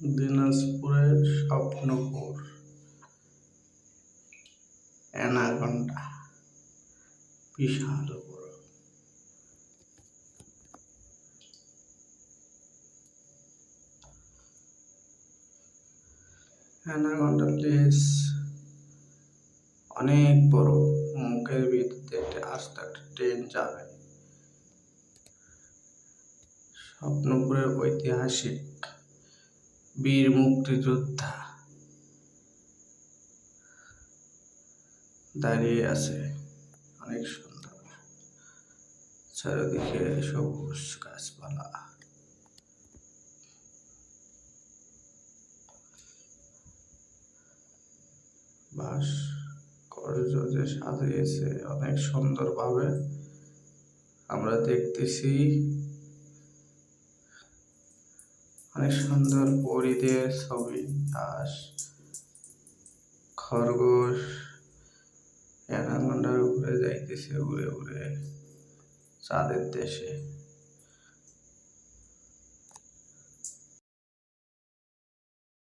দিনাজপুরের স্বপ্নপুর। অ্যানাকন্ডা বিশাল বড় anaconda place অনেক বড়। মুখের দিয়ে একটা আস্তে একটা ট্রেন যাবে। স্বপ্নপুরের ঐতিহাসিক বীর মুক্তিযোদ্ধা দাঁড়িয়ে আছে অনেক সুন্দর। চারিদিকে সবুজ গাছপালা। বাস করজ যে সাজিয়েছে অনেক সুন্দরভাবে আমরা দেখতেছি। অনেক সুন্দর পরিদের ছবি হাঁস খরগোশ অ্যানাকোন্ডার উপরে যাইতেছে উড়ে উড়ে চাঁদের দেশে।